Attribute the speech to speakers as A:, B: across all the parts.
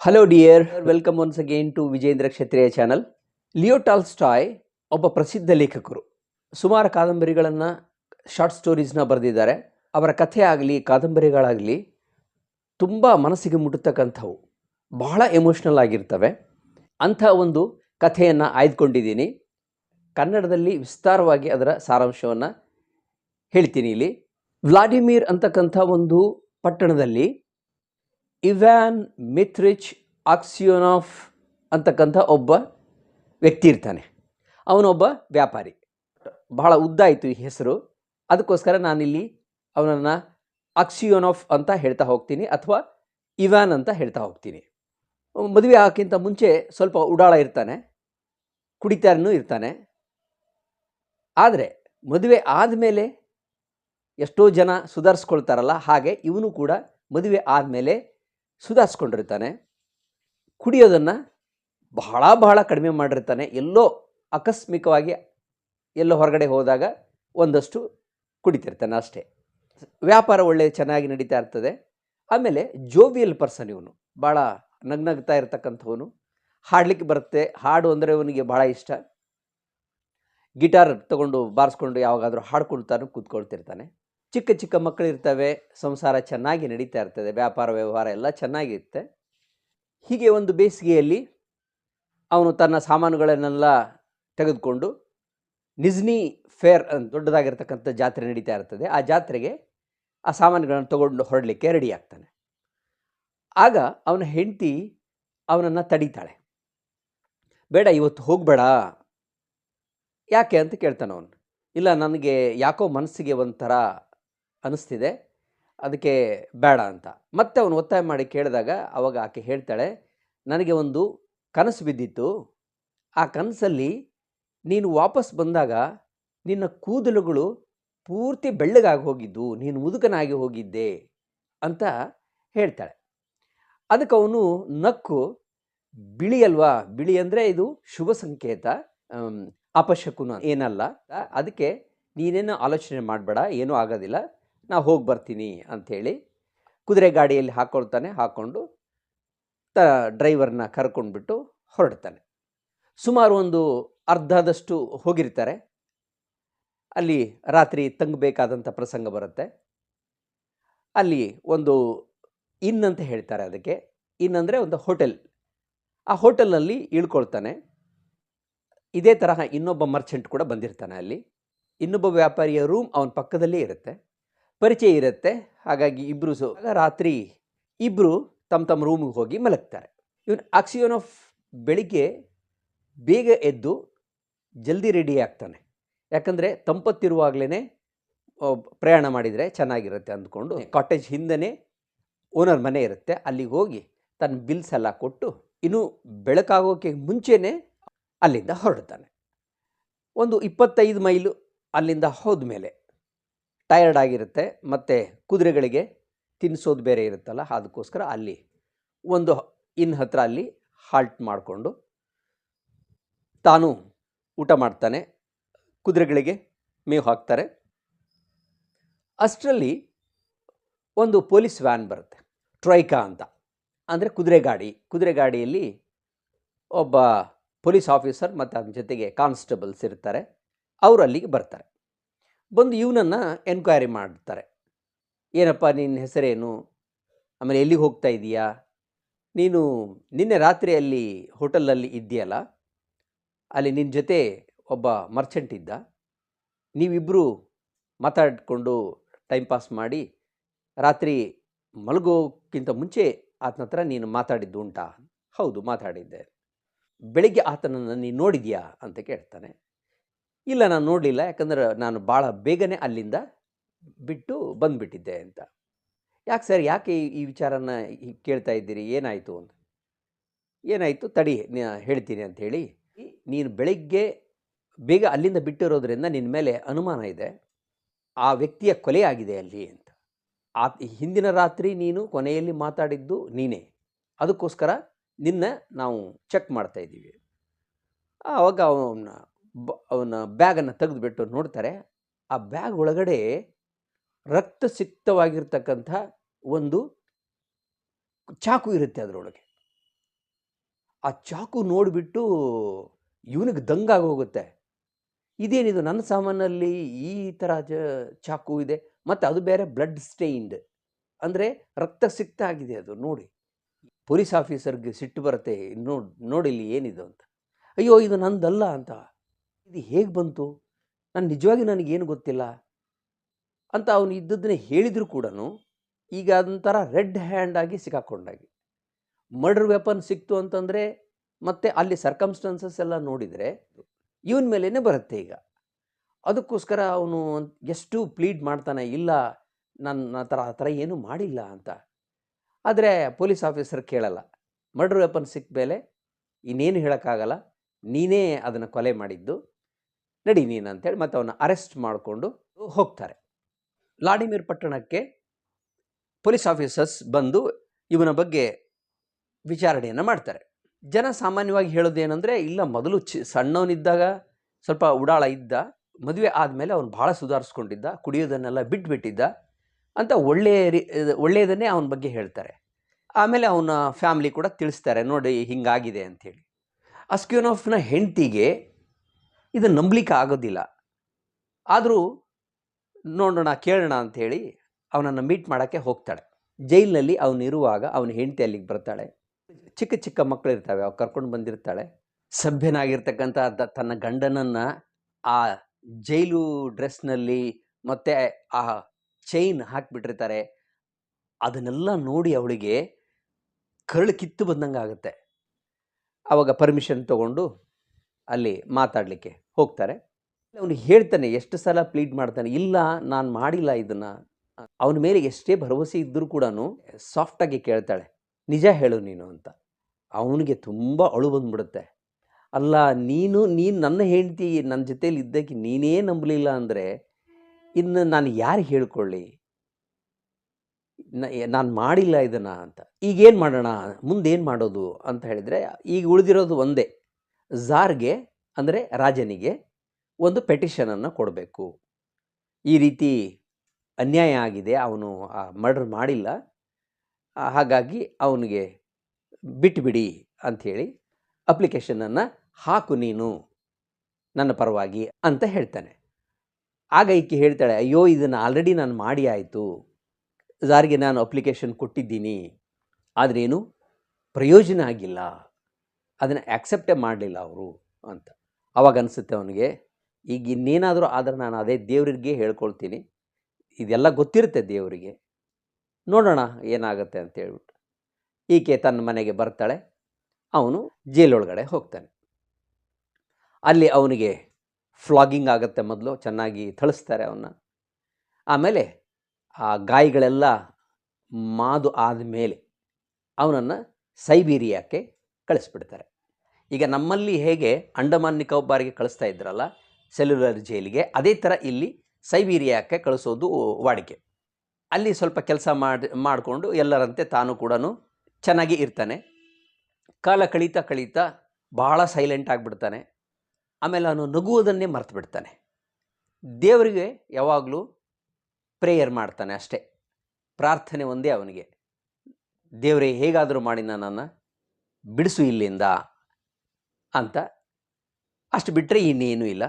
A: Hello dear welcome once again to Vijendra Kshatriya channel Leo Tolstoy ಒಬ್ಬ ಪ್ರಸಿದ್ಧ ಲೇಖಕರು. ಸುಮಾರು ಕಾದಂಬರಿಗಳನ್ನು ಶಾರ್ಟ್ ಸ್ಟೋರೀಸ್ನ ಬರೆದಿದ್ದಾರೆ. ಅವರ ಕಥೆ ಆಗಲಿ, ಕಾದಂಬರಿಗಳಾಗಲಿ, ತುಂಬ ಮನಸ್ಸಿಗೆ ಮುಟ್ಟತಕ್ಕಂಥವು. ಬಹಳ ಎಮೋಷ್ನಲ್ ಆಗಿರ್ತವೆ. ಅಂಥ ಒಂದು ಕಥೆಯನ್ನು ಆಯ್ದುಕೊಂಡಿದ್ದೀನಿ. ಕನ್ನಡದಲ್ಲಿ ವಿಸ್ತಾರವಾಗಿ ಅದರ ಸಾರಾಂಶವನ್ನು ಹೇಳ್ತೀನಿ ಇಲ್ಲಿ. ವ್ಲಾಡಿಮಿರ್ ಅಂತಕ್ಕಂಥ ಒಂದು ಪಟ್ಟಣದಲ್ಲಿ ಇವ್ಯಾನ್ ಮಿಥ್ರಿಚ್ ಆಕ್ಸಿಯೋನಾಫ್ ಅಂತಕ್ಕಂಥ ಒಬ್ಬ ವ್ಯಕ್ತಿ ಇರ್ತಾನೆ. ಅವನೊಬ್ಬ ವ್ಯಾಪಾರಿ. ಬಹಳ ಉದ್ದ ಆಯಿತು ಈ ಹೆಸರು. ಅದಕ್ಕೋಸ್ಕರ ನಾನಿಲ್ಲಿ ಅವನನ್ನು ಆಕ್ಸಿಯೋನಾಫ್ ಅಂತ ಹೇಳ್ತಾ ಹೋಗ್ತೀನಿ ಅಥವಾ ಇವ್ಯಾನ್ ಅಂತ ಹೇಳ್ತಾ ಹೋಗ್ತೀನಿ. ಮದುವೆ ಆಗೋಕ್ಕಿಂತ ಮುಂಚೆ ಸ್ವಲ್ಪ ಉಡಾಳ ಇರ್ತಾನೆ. ಕುಡಿತಾರನೂ ಇರ್ತಾನೆ. ಆದರೆ ಮದುವೆ ಆದಮೇಲೆ ಎಷ್ಟೋ ಜನ ಸುಧಾರಿಸ್ಕೊಳ್ತಾರಲ್ಲ, ಹಾಗೆ ಇವನು ಕೂಡ ಮದುವೆ ಆದಮೇಲೆ ಸುಧಾರಿಸ್ಕೊಂಡಿರ್ತಾನೆ. ಕುಡಿಯೋದನ್ನು ಬಹಳ ಬಹಳ ಕಡಿಮೆ ಮಾಡಿರ್ತಾನೆ. ಎಲ್ಲೋ ಆಕಸ್ಮಿಕವಾಗಿ ಎಲ್ಲೋ ಹೊರಗಡೆ ಹೋದಾಗ ಒಂದಷ್ಟು ಕುಡಿತಿರ್ತಾನೆ ಅಷ್ಟೇ. ವ್ಯಾಪಾರ ಒಳ್ಳೆ ಚೆನ್ನಾಗಿ ನಡೀತಾ ಇರ್ತದೆ. ಆಮೇಲೆ ಜೋವಿಯಲ್ ಪರ್ಸನ್ ಇವನು. ಭಾಳ ನಗ್ನಗ್ತಾ ಇರ್ತಕ್ಕಂಥವನು. ಹಾಡಲಿಕ್ಕೆ ಬರುತ್ತೆ. ಹಾಡು ಅಂದರೆ ಅವನಿಗೆ ಭಾಳ ಇಷ್ಟ. ಗಿಟಾರ್ ತಗೊಂಡು ಬಾರಿಸ್ಕೊಂಡು ಯಾವಾಗಾದರೂ ಹಾಡ್ಕೊಳ್ತಾನೆ, ಕೂತ್ಕೊಳ್ತಿರ್ತಾನೆ. ಚಿಕ್ಕ ಚಿಕ್ಕ ಮಕ್ಕಳಿರ್ತವೆ, ಸಂಸಾರ ಚೆನ್ನಾಗಿ ನಡೀತಾ ಇರ್ತದೆ, ವ್ಯಾಪಾರ, ವ್ಯವಹಾರ ಎಲ್ಲ ಚೆನ್ನಾಗಿರುತ್ತೆ. ಹೀಗೆ ಒಂದು ಬೇಸಿಗೆಯಲ್ಲಿ ಅವನು ತನ್ನ ಸಾಮಾನುಗಳನ್ನೆಲ್ಲ ತೆಗೆದುಕೊಂಡು ನಿಜ್ನಿ ಫೇರ್ ಅಂತ ದೊಡ್ಡದಾಗಿರ್ತಕ್ಕಂಥ ಜಾತ್ರೆ ನಡೀತಾ ಇರ್ತದೆ. ಆ ಜಾತ್ರೆಗೆ ಆ ಸಾಮಾನುಗಳನ್ನು ತಗೊಂಡು ಹೊರಡಲಿಕ್ಕೆ ರೆಡಿ ಆಗ್ತಾನೆ. ಆಗ ಅವನ ಹೆಂಡತಿ ಅವನನ್ನು ತಡೀತಾಳೆ. ಬೇಡ, ಇವತ್ತು ಹೋಗಬೇಡ. ಯಾಕೆ ಅಂತ ಕೇಳ್ತಾನೆ ಅವನು. ಇಲ್ಲ, ನನಗೆ ಯಾಕೋ ಮನಸ್ಸಿಗೆ ಒಂಥರ ಅನಿಸ್ತಿದೆ. ಅದಕ್ಕೆ ಬೇಡ ಅಂತ. ಮತ್ತೆ ಅವನು ಒತ್ತಾಯ ಮಾಡಿ ಕೇಳಿದಾಗ ಅವಾಗ ಆಕೆ ಹೇಳ್ತಾಳೆ, ನನಗೆ ಒಂದು ಕನಸು ಬಿದ್ದಿತ್ತು. ಆ ಕನಸಲ್ಲಿ ನೀನು ವಾಪಸ್ ಬಂದಾಗ ನಿನ್ನ ಕೂದಲುಗಳು ಪೂರ್ತಿ ಬೆಳ್ಳಗಾಗಿ ಹೋಗಿದ್ದು, ನೀನು ಮುದುಕನಾಗಿ ಹೋಗಿದ್ದೆ ಅಂತ ಹೇಳ್ತಾಳೆ. ಅದಕ್ಕೆ ಅವನು ನಕ್ಕು, ಬಿಳಿ ಅಲ್ವಾ? ಬಿಳಿ ಅಂದರೆ ಇದು ಶುಭ ಸಂಕೇತ ಅಪಶಕುನ ಏನಲ್ಲ. ಅದಕ್ಕೆ ನೀನೇನು ಆಲೋಚನೆ ಮಾಡಬೇಡ, ಏನೂ ಆಗೋದಿಲ್ಲ. ನಾ ಹೋಗಿ ಬರ್ತೀನಿ ಅಂಥೇಳಿ ಕುದುರೆ ಗಾಡಿಯಲ್ಲಿ ಹಾಕ್ಕೊಳ್ತಾನೆ ಹಾಕ್ಕೊಂಡು ತ ಡ್ರೈವರ್ನ ಕರ್ಕೊಂಡ್ಬಿಟ್ಟು ಹೊರಡ್ತಾನೆ. ಸುಮಾರು ಒಂದು ಅರ್ಧದಷ್ಟು ಹೋಗಿರ್ತಾರೆ. ಅಲ್ಲಿ ರಾತ್ರಿ ತಂಗಬೇಕಾದಂಥ ಪ್ರಸಂಗ ಬರುತ್ತೆ. ಅಲ್ಲಿ ಒಂದು ಇನ್ ಅಂತ ಹೇಳ್ತಾರೆ ಅದಕ್ಕೆ. ಇನ್ ಅಂದರೆ ಒಂದು ಹೋಟೆಲ್. ಆ ಹೋಟೆಲ್ನಲ್ಲಿ ಇಳ್ಕೊಳ್ತಾನೆ. ಇದೇ ತರಹ ಇನ್ನೊಬ್ಬ ಮರ್ಚೆಂಟ್ ಕೂಡ ಬಂದಿರ್ತಾನೆ ಅಲ್ಲಿ. ಇನ್ನೊಬ್ಬ ವ್ಯಾಪಾರಿಯ ರೂಮ್ ಅವನ ಪಕ್ಕದಲ್ಲೇ ಇರುತ್ತೆ. ಪರಿಚಯ ಇರುತ್ತೆ. ಹಾಗಾಗಿ ಇಬ್ಬರು ಸೊ ರಾತ್ರಿ ಇಬ್ಬರು ತಮ್ಮ ತಮ್ಮ ರೂಮಿಗೆ ಹೋಗಿ ಮಲಗ್ತಾರೆ. ಇವನು ಆಫ್ ಬೆಳಿಗ್ಗೆ ಬೇಗ ಎದ್ದು ಜಲ್ದಿ ರೆಡಿ ಆಗ್ತಾನೆ. ಯಾಕಂದರೆ ತಂಪತ್ತಿರುವಾಗಲೇ ಪ್ರಯಾಣ ಮಾಡಿದರೆ ಚೆನ್ನಾಗಿರುತ್ತೆ ಅಂದ್ಕೊಂಡು ಕಾಟೇಜ್ ಹಿಂದೆ ಓನರ್ ಮನೆ ಇರುತ್ತೆ. ಅಲ್ಲಿಗೆ ಹೋಗಿ ತನ್ನ ಬಿಲ್ಸ್ ಎಲ್ಲ ಕೊಟ್ಟು ಇನ್ನು ಬೆಳಕಾಗೋಕ್ಕೆ ಮುಂಚೆನೇ ಅಲ್ಲಿಂದ ಹೊರಡ್ತಾನೆ. ಒಂದು ಇಪ್ಪತ್ತೈದು ಮೈಲು ಅಲ್ಲಿಂದ ಹೋದ ಮೇಲೆ ಟಯರ್ಡ್ ಆಗಿರುತ್ತೆ, ಮತ್ತು ಕುದುರೆಗಳಿಗೆ ತಿನ್ನಿಸೋದು ಬೇರೆ ಇರುತ್ತಲ್ಲ, ಅದಕ್ಕೋಸ್ಕರ ಅಲ್ಲಿ ಒಂದು ಇನ್ ಹತ್ರ ಅಲ್ಲಿ ಹಾಲ್ಟ್ ಮಾಡಿಕೊಂಡು ತಾನು ಊಟ ಮಾಡ್ತಾನೆ, ಕುದುರೆಗಳಿಗೆ ಮೇವು ಹಾಕ್ತಾರೆ. ಅಷ್ಟರಲ್ಲಿ ಒಂದು ಪೊಲೀಸ್ ವ್ಯಾನ್ ಬರುತ್ತೆ, ಟ್ರೈಕಾ ಅಂತ. ಅಂದರೆ ಕುದುರೆ ಗಾಡಿ, ಕುದುರೆ ಗಾಡಿಯಲ್ಲಿ ಒಬ್ಬ ಪೊಲೀಸ್ ಆಫೀಸರ್ ಮತ್ತು ಅದ್ರ ಜೊತೆಗೆ ಕಾನ್ಸ್ಟೇಬಲ್ಸ್ ಇರ್ತಾರೆ, ಅವರು ಅಲ್ಲಿಗೆ ಬರ್ತಾರೆ. ಬಂದು ಇವನನ್ನು ಎನ್ಕ್ವೈರಿ ಮಾಡ್ತಾರೆ. ಏನಪ್ಪ, ನಿನ್ನ ಹೆಸರೇನು? ಆಮೇಲೆ ಎಲ್ಲಿಗೆ ಹೋಗ್ತಾ ಇದೀಯಾ? ನೀನು ನಿನ್ನೆ ರಾತ್ರಿ ಅಲ್ಲಿ ಹೋಟೆಲಲ್ಲಿ ಇದೆಯಲ್ಲ ಅಲ್ಲಿ ನಿನ್ನ ಜೊತೆ ಒಬ್ಬ ಮರ್ಚೆಂಟ್ ಇದ್ದ. ನೀವಿಬ್ಬರು ಮಾತಾಡಿಕೊಂಡು ಟೈಮ್ ಪಾಸ್ ಮಾಡಿ ರಾತ್ರಿ ಮಲಗೋಕ್ಕಿಂತ ಮುಂಚೆ ಆತನ ಹತ್ರ ನೀನು ಮಾತಾಡಿದ್ದು ಉಂಟಾ? ಹೌದು, ಮಾತಾಡಿದ್ದೆ. ಬೆಳಿಗ್ಗೆ ಆತನನ್ನು ನೀನು ನೋಡಿದ್ಯಾ? ಅಂತ ಕೇಳ್ತಾನೆ. ಇಲ್ಲ, ನಾನು ನೋಡಲಿಲ್ಲ. ಯಾಕಂದ್ರೆ ನಾನು ಭಾಳ ಬೇಗನೆ ಅಲ್ಲಿಂದ ಬಿಟ್ಟು ಬಂದುಬಿಟ್ಟಿದ್ದೆ ಅಂತ. ಯಾಕೆ ಸರ್, ಯಾಕೆ ಈ- ವಿಚಾರನ ಕೇಳ್ತಾ ಇದ್ದೀರಿ? ಏನಾಯಿತು ಅಂತ. ಏನಾಯಿತು? ತಡಿ ಹೇಳ್ತೀನಿ ಅಂಥೇಳಿ ನೀನು ಬೆಳಿಗ್ಗೆ ಬೇಗ ಅಲ್ಲಿಂದ ಬಿಟ್ಟಿರೋದ್ರಿಂದ ನಿನ್ನ ಮೇಲೆ ಅನುಮಾನ ಇದೆ. ಆ ವ್ಯಕ್ತಿಯ ಕೊಲೆ ಆಗಿದೆ ಅಲ್ಲಿ ಅಂತ. ಆ ಹಿಂದಿನ ರಾತ್ರಿ ನೀನು ಕೊನೆಯಲ್ಲಿ ಮಾತಾಡಿದ್ದು ನೀನೇ. ಅದಕ್ಕೋಸ್ಕರ ನಿನ್ನ ನಾವು ಚೆಕ್ ಮಾಡ್ತಾ ಇದ್ದೀವಿ. ಆವಾಗ ಅವನ ಬ ಅವನ ಬ್ಯಾಗನ್ನು ತೆಗೆದುಬಿಟ್ಟು ನೋಡ್ತಾರೆ. ಆ ಬ್ಯಾಗ್ ಒಳಗಡೆ ರಕ್ತ ಸಿಕ್ತವಾಗಿರ್ತಕ್ಕಂಥ ಒಂದು ಚಾಕು ಇರುತ್ತೆ ಅದರೊಳಗೆ. ಆ ಚಾಕು ನೋಡಿಬಿಟ್ಟು ಇವನಿಗೆ ದಂಗಾಗಿ ಹೋಗುತ್ತೆ. ಇದೇನಿದು ನನ್ನ ಸಾಮಾನಲ್ಲಿ ಈ ಥರ ಚಾಕು ಇದೆ, ಮತ್ತು ಅದು ಬೇರೆ ಬ್ಲಡ್ ಸ್ಟೈನ್ಡ್ ಅಂದರೆ ರಕ್ತ ಸಿಕ್ತ ಆಗಿದೆ ಅದು ನೋಡಿ. ಪೊಲೀಸ್ ಆಫೀಸರ್ಗೆ ಸಿಟ್ಟು ಬರುತ್ತೆ ನೋಡಿ ನೋಡಿಲ್ಲಿ ಏನಿದು ಅಂತ. ಅಯ್ಯೋ, ಇದು ನಂದಲ್ಲ ಅಂತ. ಇದು ಹೇಗೆ ಬಂತು? ನಾನು ನಿಜವಾಗಿ ನನಗೇನು ಗೊತ್ತಿಲ್ಲ. ಅಂತ ಅವನು ಇದ್ದದ್ದನ್ನೇ ಹೇಳಿದರೂ ಕೂಡ ಈಗ ಅದೊಂಥರ ರೆಡ್ ಹ್ಯಾಂಡ್ ಆಗಿ ಸಿಕ್ಕಾಕೊಂಡಾಗಿ. ಮರ್ಡರ್ ವೆಪನ್ ಸಿಕ್ತು ಅಂತಂದರೆ ಮತ್ತೆ ಅಲ್ಲಿ ಸರ್ಕಮ್ಸ್ಟಾನ್ಸಸ್ ಎಲ್ಲ ನೋಡಿದರೆ ಇವನ ಮೇಲೇ ಬರುತ್ತೆ ಈಗ. ಅದಕ್ಕೋಸ್ಕರ ಅವನು ಎಷ್ಟು ಪ್ಲೀಡ್ ಮಾಡ್ತಾನೆ, ಇಲ್ಲ ನನ್ನ ಥರ ಆ ಥರ ಏನೂ ಮಾಡಿಲ್ಲ ಅಂತ. ಆದರೆ ಪೊಲೀಸ್ ಆಫೀಸರ್ ಕೇಳಲ್ಲ, ಮರ್ಡರ್ ವೆಪನ್ ಸಿಕ್ಕ ಮೇಲೆ ಇನ್ನೇನು ಹೇಳೋಕ್ಕಾಗಲ್ಲ, ನೀನೇ ಅದನ್ನು ಕೊಲೆ ಮಾಡಿದ್ದು. ನಡಿ ನೀನು ಅಂತೇಳಿ ಮತ್ತೆ ಅವನ ಅರೆಸ್ಟ್ ಮಾಡಿಕೊಂಡು ಹೋಗ್ತಾರೆ. ಲಾಡಿಮಿರ್ ಪಟ್ಟಣಕ್ಕೆ ಪೊಲೀಸ್ ಆಫೀಸರ್ಸ್ ಬಂದು ಇವನ ಬಗ್ಗೆ ವಿಚಾರಣೆಯನ್ನು ಮಾಡ್ತಾರೆ. ಜನ ಸಾಮಾನ್ಯವಾಗಿ ಹೇಳೋದೇನೆಂದರೆ ಇಲ್ಲ, ಮೊದಲು ಚಿ, ಸಣ್ಣವನಿದ್ದಾಗ ಸ್ವಲ್ಪ ಉಡಾಳ ಇದ್ದ, ಮದುವೆ ಆದಮೇಲೆ ಅವನು ಭಾಳ ಸುಧಾರಿಸ್ಕೊಂಡಿದ್ದ, ಕುಡಿಯೋದನ್ನೆಲ್ಲ ಬಿಟ್ಬಿಟ್ಟಿದ್ದ ಅಂತ ಒಳ್ಳೆಯ ರೀ, ಒಳ್ಳೆಯದನ್ನೇ ಅವನ ಬಗ್ಗೆ ಹೇಳ್ತಾರೆ. ಆಮೇಲೆ ಅವನ ಫ್ಯಾಮ್ಲಿ ಕೂಡ ತಿಳಿಸ್ತಾರೆ, ನೋಡಿ, ಹಿಂಗಾಗಿದೆ ಅಂಥೇಳಿ ಅಸ್ಕ್ಯೂನೋಫ್ನ ಹೆಂಡತಿಗೆ ಇದು ನಂಬಲಿಕ್ಕೆ ಆಗೋದಿಲ್ಲ. ಆದರೂ ನೋಡೋಣ, ಕೇಳೋಣ ಅಂಥೇಳಿ ಅವನನ್ನು ಮೀಟ್ ಮಾಡೋಕ್ಕೆ ಹೋಗ್ತಾಳೆ. ಜೈಲಿನಲ್ಲಿ ಅವನಿರುವಾಗ ಅವನ ಹೆಂಡತಿ ಅಲ್ಲಿಗೆ ಬರ್ತಾಳೆ. ಚಿಕ್ಕ ಚಿಕ್ಕ ಮಕ್ಕಳು ಇರ್ತವೆ ಅವು ಕರ್ಕೊಂಡು ಬಂದಿರ್ತಾಳೆ. ಸಭ್ಯನಾಗಿರ್ತಕ್ಕಂಥ ತನ್ನ ಗಂಡನನ್ನು ಆ ಜೈಲು ಡ್ರೆಸ್ನಲ್ಲಿ ಮತ್ತೆ ಆ ಚೈನ್ ಹಾಕಿಬಿಟ್ಟಿರ್ತಾರೆ. ಅದನ್ನೆಲ್ಲ ನೋಡಿ ಅವಳಿಗೆ ಕರಳು ಕಿತ್ತು ಬಂದಂಗೆ ಆಗುತ್ತೆ ಆವಾಗ ಪರ್ಮಿಷನ್ ತಗೊಂಡು ಅಲ್ಲಿ ಮಾತಾಡಲಿಕ್ಕೆ ಹೋಗ್ತಾರೆ. ಅವನು ಹೇಳ್ತಾನೆ, ಎಷ್ಟು ಸಲ ಪ್ಲೀಡ್ ಮಾಡ್ತಾನೆ? ಇಲ್ಲ, ನಾನು ಮಾಡಿಲ್ಲ ಇದನ್ನು. ಅವನ ಮೇಲೆ ಎಷ್ಟೇ ಭರವಸೆ ಇದ್ದರೂ ಕೂಡ ಸಾಫ್ಟಾಗಿ ಕೇಳ್ತಾಳೆ, ನಿಜ ಹೇಳು ನೀನು ಅಂತ. ಅವನಿಗೆ ತುಂಬ ಅಳು ಬಂದ್ಬಿಡುತ್ತೆ. ಅಲ್ಲ, ನೀನು ನೀನು ನನ್ನ ಹೆಂಡತಿ ನನ್ನ ಜೊತೇಲಿ ಇದ್ದಕ್ಕೆ ನೀನೇ ನಂಬಲಿಲ್ಲ ಅಂದರೆ ಇನ್ನು ನಾನು ಯಾರು ಹೇಳ್ಕೊಳ್ಳಿ? ನಾನು ಮಾಡಿಲ್ಲ ಇದನ್ನು ಅಂತ. ಈಗೇನು ಮಾಡೋಣ? ಮುಂದೇನು ಮಾಡೋದು? ಅಂತ ಹೇಳಿದರೆ, ಈಗ ಉಳಿದಿರೋದು ಒಂದೇ. ಝಾರ್ಗೆ, ಅಂದರೆ ರಾಜನಿಗೆ ಒಂದು ಪೆಟಿಷನನ್ನು ಕೊಡಬೇಕು. ಈ ರೀತಿ ಅನ್ಯಾಯ ಆಗಿದೆ, ಅವನು ಆ ಮರ್ಡರ್ ಮಾಡಿಲ್ಲ. ಹಾಗಾಗಿ ಅವನಿಗೆ ಬಿಟ್ಟುಬಿಡಿ ಅಂಥೇಳಿ ಅಪ್ಲಿಕೇಶನನ್ನು ಹಾಕು ನೀನು, ನನ್ನ ಪರವಾಗಿ ಅಂತ ಹೇಳ್ತಾನೆ. ಆಗ ಈಕೆ ಹೇಳ್ತಾಳೆ, ಅಯ್ಯೋ, ಇದನ್ನು ಆಲ್ರೆಡಿ ನಾನು ಮಾಡಿ ಆಯಿತು. ಝಾರ್ಗೆ ನಾನು ಅಪ್ಲಿಕೇಶನ್ ಕೊಟ್ಟಿದ್ದೀನಿ. ಆದ್ರೇನು ಪ್ರಯೋಜನ ಆಗಿಲ್ಲ. ಅದನ್ನು ಆ್ಯಕ್ಸೆಪ್ಟೇ ಮಾಡಲಿಲ್ಲ ಅವರು ಅಂತ. ಅವಾಗ ಅನಿಸುತ್ತೆ ಅವನಿಗೆ, ಈಗ ಇನ್ನೇನಾದರೂ ಆದರೆ ನಾನು ಅದೇ ದೇವರಿಗೆ ಹೇಳ್ಕೊಳ್ತೀನಿ. ಇದೆಲ್ಲ ಗೊತ್ತಿರುತ್ತೆ ದೇವರಿಗೆ. ನೋಡೋಣ ಏನಾಗುತ್ತೆ ಅಂತ ಹೇಳ್ಬಿಟ್ಟು. ಈಕೆ ತನ್ನ ಮನೆಗೆ ಬರ್ತಾಳೆ. ಅವನು ಜೈಲೊಳಗಡೆ ಹೋಗ್ತಾನೆ. ಅಲ್ಲಿ ಅವನಿಗೆ ಫ್ಲಾಗಿಂಗ್ ಆಗುತ್ತೆ ಮೊದಲು, ಚೆನ್ನಾಗಿ ಥಳಿಸ್ತಾರೆ ಅವನ್ನ ಆಮೇಲೆ ಆ ಗಾಯಗಳೆಲ್ಲ ಮಾದು ಆದಮೇಲೆ ಅವನನ್ನು ಸೈಬೀರಿಯಾಕ್ಕೆ ಕಳಿಸ್ಬಿಡ್ತಾರೆ. ಈಗ ನಮ್ಮಲ್ಲಿ ಹೇಗೆ ಅಂಡಮಾನ್ ನಿಕೋಬಾರ್ಗೆ ಕಳಿಸ್ತಾ ಇದ್ರಲ್ಲ, ಸೆಲ್ಯುಲರ್ ಜೈಲಿಗೆ, ಅದೇ ಥರ ಇಲ್ಲಿ ಸೈಬೀರಿಯಾಕ್ಕೆ ಕಳಿಸೋದು ವಾಡಿಕೆ. ಅಲ್ಲಿ ಸ್ವಲ್ಪ ಕೆಲಸ ಮಾಡಿ, ಮಾಡಿಕೊಂಡು ಎಲ್ಲರಂತೆ ತಾನು ಕೂಡ ಚೆನ್ನಾಗಿ ಇರ್ತಾನೆ. ಕಾಲ ಕಳೀತಾ ಕಳೀತಾ ಭಾಳ ಸೈಲೆಂಟ್ ಆಗಿಬಿಡ್ತಾನೆ. ಆಮೇಲೆ ಅವನು ನಗುವುದನ್ನೇ ಮರ್ತು ಬಿಡ್ತಾನೆ. ದೇವರಿಗೆ ಯಾವಾಗಲೂ ಪ್ರೇಯರ್ ಮಾಡ್ತಾನೆ ಅಷ್ಟೇ. ಪ್ರಾರ್ಥನೆ ಒಂದೇ ಅವನಿಗೆ. ದೇವರೇ, ಹೇಗಾದರೂ ಮಾಡಿ ನನ್ನನ್ನು. ಬಿಡಿಸು ಇಲ್ಲಿಂದ ಅಂತ. ಅಷ್ಟು ಬಿಟ್ಟರೆ ಇನ್ನೇನೂ ಇಲ್ಲ.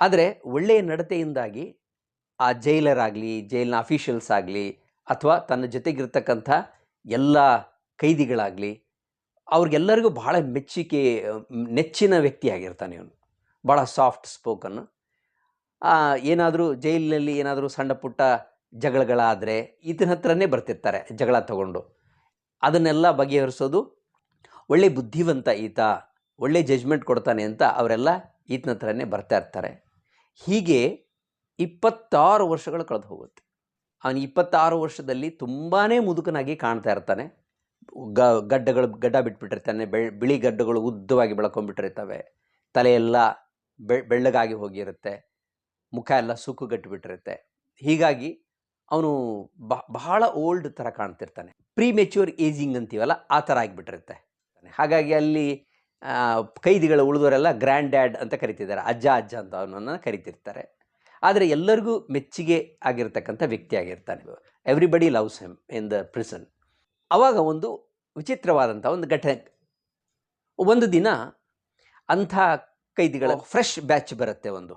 A: ಆದರೆ ಒಳ್ಳೆಯ ನಡತೆಯಿಂದಾಗಿ ಆ ಜೈಲರ್ ಆಗಲಿ ಜೈಲಿನ ಅಫಿಷಿಯಲ್ಸ್ ಆಗಲಿ, ಅಥವಾ ತನ್ನ ಜೊತೆಗಿರ್ತಕ್ಕಂಥ ಎಲ್ಲ ಕೈದಿಗಳಾಗಲಿ, ಅವ್ರಿಗೆಲ್ಲರಿಗೂ ಭಾಳ ಮೆಚ್ಚುಗೆ ನೆಚ್ಚಿನ ವ್ಯಕ್ತಿಯಾಗಿರ್ತಾನೆ ಇವನು. ಭಾಳ ಸಾಫ್ಟ್ ಸ್ಪೋಕನ್ನು ಏನಾದರೂ ಜೈಲಿನಲ್ಲಿ ಏನಾದರೂ ಸಣ್ಣ ಪುಟ್ಟ ಜಗಳಗಳಾದರೆ ಈತನ ಹತ್ರನೇ ಬರ್ತಿರ್ತಾರೆ, ಜಗಳ ತಗೊಂಡು. ಅದನ್ನೆಲ್ಲ ಬಗೆಹರಿಸೋದು ಒಳ್ಳೆ ಬುದ್ಧಿವಂತ ಈತ, ಒಳ್ಳೆ ಜಜ್ಮೆಂಟ್ ಕೊಡ್ತಾನೆ ಅಂತ ಅವರೆಲ್ಲ ಈತನ ಹತ್ರನೇ ಬರ್ತಾ ಇರ್ತಾರೆ. ಹೀಗೆ ಇಪ್ಪತ್ತಾರು ವರ್ಷಗಳು ಕಳೆದು ಹೋಗುತ್ತೆ. ಅವನು ಇಪ್ಪತ್ತಾರು ವರ್ಷದಲ್ಲಿ ತುಂಬಾ ಮುದುಕನಾಗಿ ಕಾಣ್ತಾ ಇರ್ತಾನೆ. ಗ, ಗಡ್ಡಗಳು ಗಡ್ಡ ಬಿಟ್ಬಿಟ್ಟಿರ್ತಾನೆ, ಬೆಳ್, ಬಿಳಿ ಗಡ್ಡಗಳು ಉದ್ದವಾಗಿ ಬೆಳ್ಕೊಂಡ್ಬಿಟ್ಟಿರ್ತವೆ. ತಲೆಯೆಲ್ಲ ಬೆ, ಬೆಳ್ಳಗಾಗಿ ಹೋಗಿರುತ್ತೆ. ಮುಖ ಎಲ್ಲ ಸುಕ್ಕುಗಟ್ಟಿಬಿಟ್ಟಿರುತ್ತೆ ಹೀಗಾಗಿ ಅವನು ಬಹಳ ಓಲ್ಡ್ ಥರ ಕಾಣ್ತಿರ್ತಾನೆ. ಪ್ರೀ ಮೆಚ್ಯೂರ್ ಏಜಿಂಗ್ ಅಂತೀವಲ್ಲ, ಆ ಥರ ಆಗಿಬಿಟ್ಟಿರುತ್ತೆ. ಹಾಗಾಗಿ ಅಲ್ಲಿ ಕೈದಿಗಳ ಉಳಿದವರೆಲ್ಲ ಗ್ರ್ಯಾಂಡ್ ಡ್ಯಾಡ್ ಅಂತ ಕರಿತಿದ್ದಾರೆ. ಅಜ್ಜ ಅಜ್ಜ ಅಂತ ಅವನನ್ನು ಕರಿತಿರ್ತಾರೆ. ಆದರೆ ಎಲ್ಲರಿಗೂ ಮೆಚ್ಚುಗೆ ಆಗಿರ್ತಕ್ಕಂಥ ವ್ಯಕ್ತಿ ಆಗಿರ್ತಾನೆ everybody loves him in the prison ಅವಾಗ ಒಂದು ವಿಚಿತ್ರವಾದಂಥ ಒಂದು ಘಟನೆ. ಒಂದು ದಿನ ಅಂಥ ಕೈದಿಗಳ ಫ್ರೆಶ್ ಬ್ಯಾಚ್ ಬರುತ್ತೆ ಒಂದು.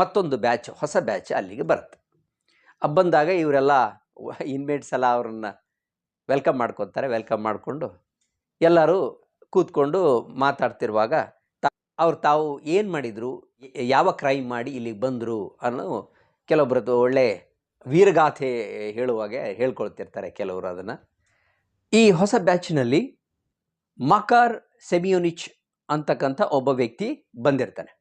A: ಮತ್ತೊಂದು ಬ್ಯಾಚ್ ಹೊಸ ಬ್ಯಾಚ್ ಅಲ್ಲಿಗೆ ಬರುತ್ತೆ. ಬಂದಾಗ ಇವರೆಲ್ಲ ಇನ್ಮೇಟ್ಸ್ ಎಲ್ಲ ಅವ್ರನ್ನ ವೆಲ್ಕಮ್ ಮಾಡ್ಕೊತಾರೆ ವೆಲ್ಕಮ್ ಮಾಡಿಕೊಂಡು ಎಲ್ಲರೂ ಕೂತ್ಕೊಂಡು ಮಾತಾಡ್ತಿರುವಾಗ ಅವ್ರು ತಾವು ಏನು ಮಾಡಿದರು ಯಾವ ಕ್ರೈಮ್ ಮಾಡಿ ಇಲ್ಲಿಗೆ ಬಂದರು ಅನ್ನೋ ಕೆಲವೊಬ್ಬರದ್ದು ಒಳ್ಳೆ ವೀರಗಾಥೆ ಹೇಳುವಾಗೆ ಹೇಳ್ಕೊಳ್ತಿರ್ತಾರೆ ಕೆಲವರು ಅದನ್ನು. ಈ ಹೊಸ ಬ್ಯಾಚ್ನಲ್ಲಿ ಮಕಾರ್ ಸೆಮಿಯೋನಿಚ್ ಅಂತಕ್ಕಂಥ ಒಬ್ಬ ವ್ಯಕ್ತಿ ಬಂದಿರ್ತಾನೆ.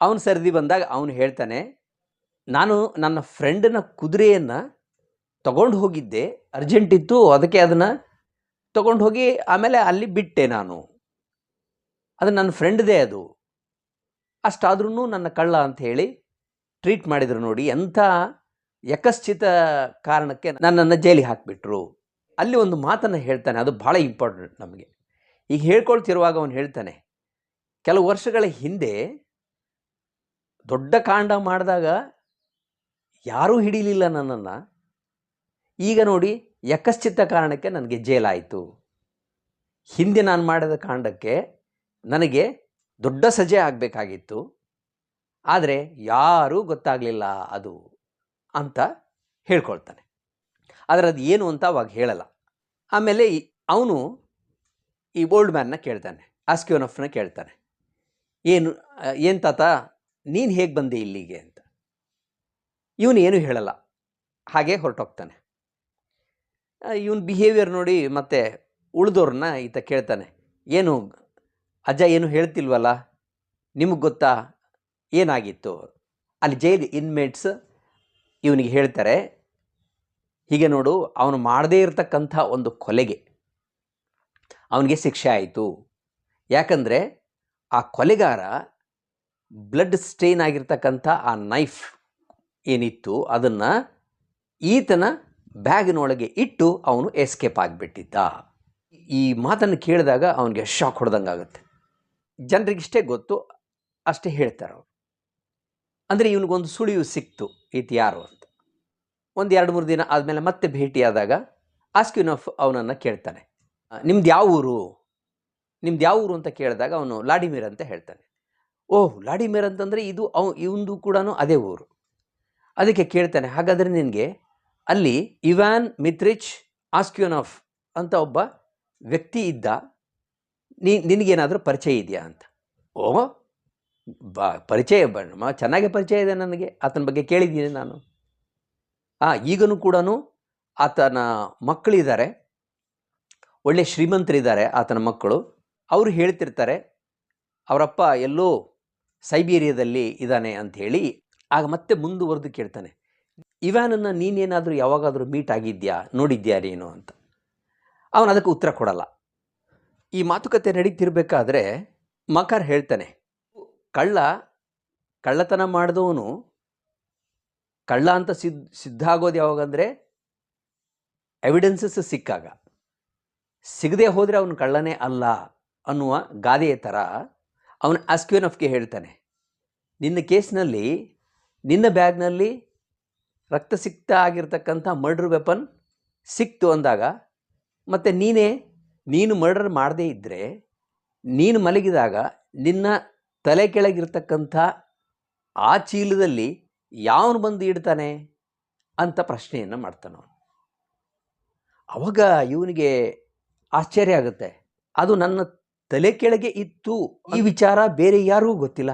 A: ಅವನು ಸರದಿ ಬಂದಾಗ ಅವನು ಹೇಳ್ತಾನೆ, ನಾನು ನನ್ನ ಫ್ರೆಂಡನ ಕುದುರೆಯನ್ನು ತಗೊಂಡು ಹೋಗಿದ್ದೆ, ಅರ್ಜೆಂಟ್ ಇತ್ತು, ಅದಕ್ಕೆ ಅದನ್ನು ತಗೊಂಡು ಹೋಗಿ ಆಮೇಲೆ ಅಲ್ಲಿ ಬಿಟ್ಟೆ ನಾನು. ಅದು ನನ್ನ ಫ್ರೆಂಡ್ದೇ ಅದು. ಅಷ್ಟಾದ್ರೂ ನನ್ನ ಕಳ್ಳ ಅಂತ ಹೇಳಿ ಟ್ರೀಟ್ ಮಾಡಿದ್ರು ನೋಡಿ, ಎಂಥ ಯಕಶ್ಚಿತ ಕಾರಣಕ್ಕೆ ನನ್ನನ್ನು ಜೈಲಿಗೆ ಹಾಕಿಬಿಟ್ರು. ಅಲ್ಲಿ ಒಂದು ಮಾತನ್ನು ಹೇಳ್ತಾನೆ, ಅದು ಭಾಳ ಇಂಪಾರ್ಟೆಂಟ್ ನಮಗೆ. ಈಗ ಹೇಳ್ಕೊಳ್ತಿರುವಾಗ ಅವನು ಹೇಳ್ತಾನೆ, ಕೆಲವು ವರ್ಷಗಳ ಹಿಂದೆ ದೊಡ್ಡ ಕಾಂಡ ಮಾಡಿದಾಗ ಯಾರೂ ಹಿಡೀಲಿಲ್ಲ ನನ್ನನ್ನು. ಈಗ ನೋಡಿ ಯಕಶ್ಚಿತ್ತ ಕಾರಣಕ್ಕೆ ನನಗೆ ಜೇಲಾಯಿತು. ಹಿಂದೆ ನಾನು ಮಾಡಿದ ಕಾಂಡಕ್ಕೆ ನನಗೆ ದೊಡ್ಡ ಸಜೆ ಆಗಬೇಕಾಗಿತ್ತು. ಆದರೆ ಯಾರೂ ಗೊತ್ತಾಗಲಿಲ್ಲ ಅದು ಅಂತ ಹೇಳ್ಕೊಳ್ತಾನೆ. ಆದರೆ ಅದು ಏನು ಅಂತ ಅವಾಗ ಹೇಳಲ್ಲ. ಆಮೇಲೆ ಅವನು ಈ ಓಲ್ಡ್ ಮ್ಯಾನ್ನ ಕೇಳ್ತಾನೆ. ಆಸ್ಕ್ಯೋನಫ್ನ ಕೇಳ್ತಾನೆ. ಏನು ಏನು ತಾತ, ನೀನು ಹೇಗೆ ಬಂದೆ ಇಲ್ಲಿಗೆ ಅಂತ. ಇವನು ಏನು ಹೇಳಲ್ಲ. ಹಾಗೆ ಹೊರಟೋಗ್ತಾನೆ. ಇವನ್ ಬಿಹೇವಿಯರ್ ನೋಡಿ ಮತ್ತೆ ಉಳಿದೋರನ್ನ ಈತ ಕೇಳ್ತಾನೆ, ಏನು ಅಜ್ಜ ಏನು ಹೇಳ್ತಿಲ್ವಲ್ಲ? ನಿಮಗೆ ಗೊತ್ತಾ? ಏನಾಗಿತ್ತು? ಅಲ್ಲಿ ಜೈಲ್ ಇನ್ಮೇಟ್ಸ್ ಇವನಿಗೆ ಹೇಳ್ತಾರೆ, ಹೀಗೆ ನೋಡು, ಅವನು ಮಾಡದೇ ಇರತಕ್ಕಂಥ ಒಂದು ಕೊಲೆಗೆ, ಅವನಿಗೆ ಶಿಕ್ಷೆ ಆಯಿತು. ಯಾಕಂದರೆ ಆ ಕೊಲೆಗಾರ ಬ್ಲಡ್ ಸ್ಟೇನ್ ಆಗಿರ್ತಕ್ಕಂಥ ಆ ನೈಫ್ ಏನಿತ್ತು, ಅದನ್ನು ಈತನ ಬ್ಯಾಗಿನೊಳಗೆ ಇಟ್ಟು ಅವನು ಎಸ್ಕೇಪ್ ಆಗಿಬಿಟ್ಟಿದ್ದ. ಈ ಮಾತನ್ನು ಕೇಳಿದಾಗ ಅವನಿಗೆ ಶಾಕ್ ಹೊಡೆದಂಗೆ ಆಗುತ್ತೆ ಜನರಿಗಿಷ್ಟೇ ಗೊತ್ತು, ಅಷ್ಟೇ ಹೇಳ್ತಾರೆ ಅವರು. ಅಂದರೆ ಇವನಿಗೊಂದು ಸುಳಿವು ಸಿಕ್ತು, ಈತ ಯಾರು ಅಂತ. ಒಂದು ಎರಡು ಮೂರು ದಿನ ಆದಮೇಲೆ ಮತ್ತೆ ಭೇಟಿಯಾದಾಗ ಆಸ್ಕ್ಯೂನಫ್ ಅವನನ್ನು ಕೇಳ್ತಾನೆ. ನಿಮ್ದು ಯಾವ ಊರು? ನಿಮ್ದು ಯಾವ ಊರು? ಅಂತ ಕೇಳಿದಾಗ ಅವನು, ಲಾಡಿಮೀರ್ ಅಂತ ಹೇಳ್ತಾನೆ. ಓಹ್, ಲಾಡಿಮೀರ್ ಅಂತಂದರೆ ಇದು ಅವ, ಇವಂದು ಕೂಡ ಅದೇ ಊರು. ಅದಕ್ಕೆ ಕೇಳ್ತಾನೆ, ಹಾಗಾದರೆ ನಿನಗೆ ಅಲ್ಲಿ ಇವ್ಯಾನ್ ಮಿತ್ರಿಚ್, ಆಸ್ಕ್ಯೂನಫ್ ಅಂತ ಒಬ್ಬ ವ್ಯಕ್ತಿ ಇದ್ದ. ನೀ, ನಿನಗೇನಾದರೂ ಪರಿಚಯ ಇದೆಯಾ ಅಂತ. ಓ, ಬ, ಪರಿಚಯ ಬಣ್ಣ ಚೆನ್ನಾಗಿ ಪರಿಚಯ ಇದೆ ನನಗೆ. ಆತನ ಬಗ್ಗೆ ಕೇಳಿದ್ದೀನಿ ನಾನು. ಹಾಂ ಈಗಲೂ ಕೂಡ ಆತನ ಮಕ್ಕಳಿದ್ದಾರೆ. ಒಳ್ಳೆ ಶ್ರೀಮಂತರಿದ್ದಾರೆ ಆತನ ಮಕ್ಕಳು. ಅವರು ಹೇಳ್ತಿರ್ತಾರೆ, ಅವರಪ್ಪ ಎಲ್ಲೋ ಸೈಬೀರಿಯಾದಲ್ಲಿ ಇದ್ದಾನೆ ಅಂತ ಹೇಳಿ. ಆಗ ಮತ್ತೆ ಮುಂದುವರೆದು ಕೇಳ್ತಾನೆ. ಇವ್ಯಾನನ್ನು ನೀನೇನಾದರೂ ಯಾವಾಗಾದರೂ ಮೀಟ್ ಆಗಿದ್ಯಾ? ನೋಡಿದ್ಯಾ ರೇನು ಅಂತ. ಅವನು ಅದಕ್ಕೆ ಉತ್ತರ ಕೊಡಲ್ಲ. ಈ ಮಾತುಕತೆ ನಡೀತಿರ್ಬೇಕಾದ್ರೆ ಮಕಾರ್ ಹೇಳ್ತಾನೆ, ಕಳ್ಳ, ಕಳ್ಳತನ ಮಾಡಿದವನು ಕಳ್ಳ ಅಂತ ಸಿದ್ಧ ಸಿದ್ಧ ಆಗೋದು ಯಾವಾಗಂದರೆ ಎವಿಡೆನ್ಸಸ್ ಸಿಕ್ಕಾಗ. ಸಿಗದೆ ಹೋದರೆ ಅವನು ಕಳ್ಳನೇ ಅಲ್ಲ ಅನ್ನುವ ಗಾದೆಯ ಥರ ಅವನು ಆಸ್ಕ್ಯೂನಫ್ಗೆ ಹೇಳ್ತಾನೆ, ನಿನ್ನ ಕೇಸ್ನಲ್ಲಿ ನಿನ್ನ ಬ್ಯಾಗ್ನಲ್ಲಿ ರಕ್ತಸಿಕ್ತ ಆಗಿರ್ತಕ್ಕಂಥ ಮರ್ಡ್ರ್ ವೆಪನ್ ಸಿಕ್ತು ಅಂದಾಗ ಮತ್ತು ನೀನೇ ನೀನು ಮರ್ಡರ್ ಮಾಡದೇ ಇದ್ದರೆ ನೀನು ಮಲಗಿದಾಗ ನಿನ್ನ ತಲೆ ಕೆಳಗಿರ್ತಕ್ಕಂಥ ಆ ಚೀಲದಲ್ಲಿ ಯಾವನು ಬಂದು ಇಡ್ತಾನೆ ಅಂತ ಪ್ರಶ್ನೆಯನ್ನು ಮಾಡ್ತಾನೆ ಅವನು. ಅವಾಗ ಇವನಿಗೆ ಆಶ್ಚರ್ಯ ಆಗುತ್ತೆ. ಅದು ನನ್ನ ತಲೆ ಕೆಳಗೆ ಇತ್ತು. ಈ ವಿಚಾರ ಬೇರೆ ಯಾರಿಗೂ ಗೊತ್ತಿಲ್ಲ.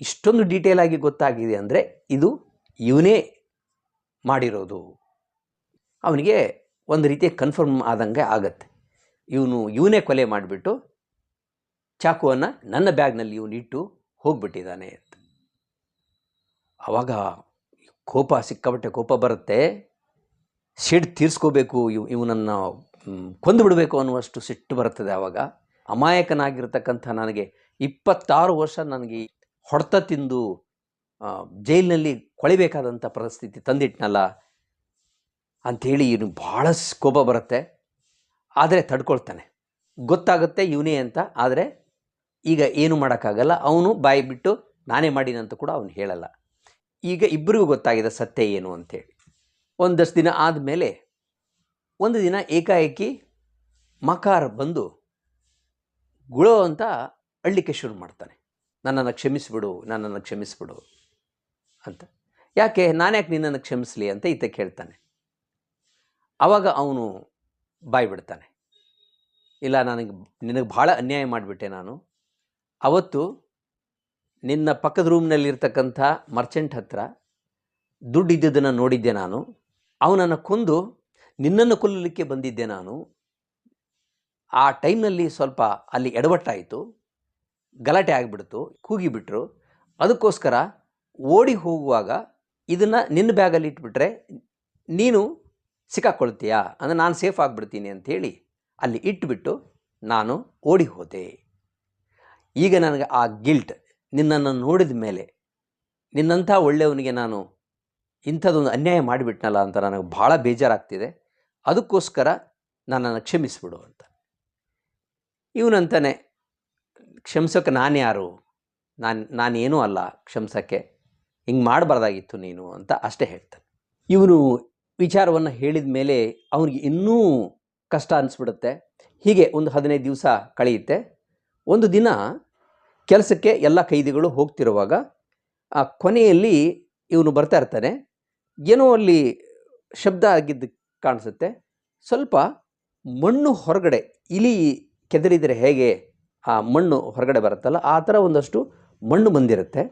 A: ಇಷ್ಟೊಂದು ಡೀಟೇಲ್ ಆಗಿ ಗೊತ್ತಾಗಿದೆ ಅಂದರೆ ಇದು ಇವನೇ ಮಾಡಿರೋದು. ಅವನಿಗೆ ಒಂದು ರೀತಿಯ ಕನ್ಫರ್ಮ್ ಆದಂಗೆ ಆಗತ್ತೆ. ಇವನು, ಇವನೇ ಕೊಲೆ ಮಾಡಿಬಿಟ್ಟು ಚಾಕುವನ್ನು ನನ್ನ ಬ್ಯಾಗ್ನಲ್ಲಿ ಇವನು ಇಟ್ಟು ಹೋಗ್ಬಿಟ್ಟಿದ್ದಾನೆ ಅಂತ. ಆವಾಗ ಕೋಪ ಸಿಕ್ಕಾಪಟ್ಟೆ ಕೋಪ ಬರುತ್ತೆ. ಸಿಡ್ ತೀರಿಸ್ಕೋಬೇಕು, ಇವ್, ಇವನನ್ನು ಕೊಂದು ಬಿಡಬೇಕು ಅನ್ನುವಷ್ಟು ಸಿಟ್ಟು ಬರ್ತದೆ ಆವಾಗ ಅಮಾಯಕನಾಗಿರ್ತಕ್ಕಂಥ ನನಗೆ ಇಪ್ಪತ್ತಾರು ವರ್ಷ ನನಗೆ ಹೊಡೆತ ತಿಂದು ಜೈಲಿನಲ್ಲಿ ಕೊಳಿಬೇಕಾದಂಥ ಪರಿಸ್ಥಿತಿ ತಂದಿಟ್ನಲ್ಲ ಅಂಥೇಳಿ ಇವನು ಭಾಳ ಸ್ಕೋಪ ಬರುತ್ತೆ. ಆದರೆ ತಡ್ಕೊಳ್ತಾನೆ. ಗೊತ್ತಾಗುತ್ತೆ ಇವನೇ ಅಂತ, ಆದರೆ ಈಗ ಏನು ಮಾಡೋಕ್ಕಾಗಲ್ಲ. ಅವನು ಬಾಯಿ ಬಿಟ್ಟು ನಾನೇ ಮಾಡಿನಂತ ಕೂಡ ಅವನು ಹೇಳಲ್ಲ. ಈಗ ಇಬ್ಬರಿಗೂ ಗೊತ್ತಾಗಿದೆ ಸತ್ಯ ಏನು ಅಂಥೇಳಿ. ಒಂದಷ್ಟು ದಿನ ಆದಮೇಲೆ ಒಂದು ದಿನ ಏಕಾಏಕಿ ಮಕಾರ ಬಂದು ಗುಳೋ ಅಂತ ಅಳ್ಳಿಕೆ ಶುರು ಮಾಡ್ತಾನೆ. ನನ್ನನ್ನು ಕ್ಷಮಿಸಿಬಿಡು ನನ್ನನ್ನು ಕ್ಷಮಿಸಿಬಿಡು. ಅಂತ. ಯಾಕೆ, ನಾನ್ಯಾಕೆ ನಿನ್ನನ್ನು ಕ್ಷಮಿಸಲಿ ಅಂತ ಈತ ಕೇಳ್ತಾನೆ. ಆವಾಗ ಅವನು ಬಾಯ್ಬಿಡ್ತಾನೆ. ಇಲ್ಲ, ನನಗೆ, ನಿನಗೆ ಭಾಳ ಅನ್ಯಾಯ ಮಾಡಿಬಿಟ್ಟೆ ನಾನು. ಅವತ್ತು ನಿನ್ನ ಪಕ್ಕದ ರೂಮ್ನಲ್ಲಿರ್ತಕ್ಕಂಥ ಮರ್ಚೆಂಟ್ ಹತ್ರ ದುಡ್ಡು ಇದ್ದಿದ್ದನ್ನು ನೋಡಿದ್ದೆ ನಾನು. ಅವನನ್ನು ಕೊಂದು ನಿನ್ನನ್ನು ಕೊಲ್ಲಲಿಕ್ಕೆ ಬಂದಿದ್ದೆ ನಾನು. ಆ ಟೈಮ್ನಲ್ಲಿ ಸ್ವಲ್ಪ ಅಲ್ಲಿ ಎಡವಟ್ಟಾಯಿತು. ಗಲಾಟೆ ಆಗಿಬಿಡ್ತು, ಕೂಗಿಬಿಟ್ರು. ಅದಕ್ಕೋಸ್ಕರ ಓಡಿ ಹೋಗುವಾಗ ಇದನ್ನು ನಿನ್ನ ಬ್ಯಾಗಲ್ಲಿ ಇಟ್ಬಿಟ್ರೆ ನೀನು ಸಿಕ್ಕಾಕ್ಕೊಳ್ತೀಯಾ ಅಂದರೆ ನಾನು ಸೇಫ್ ಆಗಿಬಿಡ್ತೀನಿ ಅಂಥೇಳಿ ಅಲ್ಲಿ ಇಟ್ಬಿಟ್ಟು ನಾನು ಓಡಿ ಹೋದೆ. ಈಗ ನನಗೆ ಆ ಗಿಲ್ಟ್ ನಿನ್ನನ್ನು ನೋಡಿದ ಮೇಲೆ ನಿನ್ನಂಥ ಒಳ್ಳೆಯವನಿಗೆ ನಾನು ಇಂಥದ್ದೊಂದು ಅನ್ಯಾಯ ಮಾಡಿಬಿಟ್ನಲ್ಲ ಅಂತ ನನಗೆ ಭಾಳ ಬೇಜಾರಾಗ್ತಿದೆ. ಅದಕ್ಕೋಸ್ಕರ ನನ್ನನ್ನು ಕ್ಷಮಿಸಿಬಿಡು ಅಂತ. ಇವನಂತಾನೆ, ಕ್ಷಮಿಸೋಕೆ ನಾನು ಯಾರು? ನಾನು, ನಾನೇನೂ ಅಲ್ಲ ಕ್ಷಮಿಸೋಕ್ಕೆ ಹಿಂಗೆ ಮಾಡಬಾರ್ದಾಗಿತ್ತು ನೀನು ಅಂತ ಅಷ್ಟೇ ಹೇಳ್ತಾನೆ. ಇವನು ವಿಚಾರವನ್ನು ಹೇಳಿದ ಮೇಲೆ ಅವನಿಗೆ ಇನ್ನೂ ಕಷ್ಟ ಅನಿಸ್ಬಿಡುತ್ತೆ. ಹೀಗೆ ಒಂದು ಹದಿನೈದು ದಿವಸ ಕಳೆಯುತ್ತೆ. ಒಂದು ದಿನ ಕೆಲಸಕ್ಕೆ ಎಲ್ಲ ಕೈದಿಗಳು ಹೋಗ್ತಿರುವಾಗ, ಆ ಕೊನೆಯಲ್ಲಿ ಇವನು ಬರ್ತಾ ಇರ್ತಾನೆ. ಏನೋ ಅಲ್ಲಿ ಶಬ್ದ ಆಗಿದ್ದು ಕಾಣಿಸುತ್ತೆ. ಸ್ವಲ್ಪ ಮಣ್ಣು ಹೊರಗಡೆ, ಇಲಿ ಕೆದರಿದರೆ ಹೇಗೆ ಆ ಮಣ್ಣು ಹೊರಗಡೆ ಬರುತ್ತಲ್ಲ, ಆ ಥರ ಒಂದಷ್ಟು ಮಣ್ಣು ಬಂದಿರುತ್ತೆ.